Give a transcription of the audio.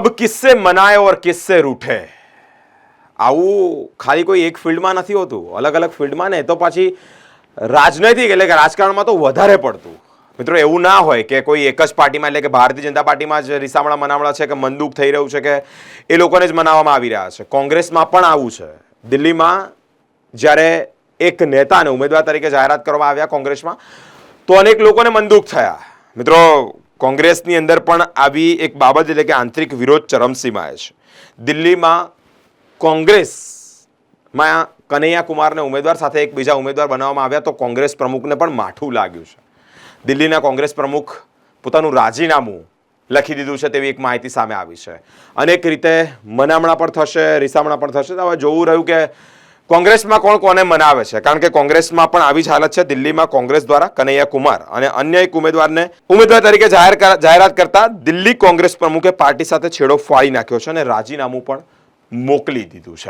અબ કિસ્સે મનાય ઓર કિસ્સે રૂઠે આવું ખાલી કોઈ એક ફિલ્ડમાં નથી હોતું અલગ અલગ ફિલ્ડમાં ને તો પાછી રાજનૈતિક એટલે કે રાજકારણમાં તો વધારે પડતું મિત્રો એવું ના હોય કે કોઈ એક જ પાર્ટીમાં એટલે કે ભારતીય જનતા પાર્ટીમાં જ રીસામણા મનામણા છે કે મંદુક થઈ રહ્યું છે કે એ લોકોને જ મનાવવામાં આવી રહ્યા છે. કોંગ્રેસમાં પણ આવું છે. દિલ્હીમાં જ્યારે એક નેતાને ઉમેદવાર તરીકે જાહેરાત કરવામાં આવ્યા કોંગ્રેસમાં, તો અનેક લોકોને મંદુક થયા. મિત્રો કોંગ્રેસની અંદર પણ આવી એક બાબત એટલે કે આંતરિક વિરોધ ચરમસીમાએ છે. દિલ્હીમાં કોંગ્રેસમાં કનૈયા કુમારને ઉમેદવાર સાથે એક બીજા ઉમેદવાર બનાવવામાં આવ્યા તો કોંગ્રેસ પ્રમુખને પણ માઠું લાગ્યું છે. દિલ્હીના કોંગ્રેસ પ્રમુખ પોતાનું રાજીનામું લખી દીધું છે તેવી એક માહિતી સામે આવી છે. અનેક રીતે મનામણા પણ થશે, રીસામણા પણ થશે. તો હવે જોવું રહ્યું કે કોંગ્રેસમાં કોણ કોને મનાવે છે? કારણ કે કોંગ્રેસમાં પણ આવી જ હાલત છે. દિલ્હીમાં કોંગ્રેસ દ્વારા કનૈયા કુમાર અને અન્ય એક ઉમેદવારને ઉમેદવાર તરીકે જાહેર જાહેરાત કરતા દિલ્હી કોંગ્રેસ પ્રમુખે પાર્ટી સાથે છેડો ફાડી નાખ્યો છે અને રાજીનામું પણ મોકલી દીધું છે.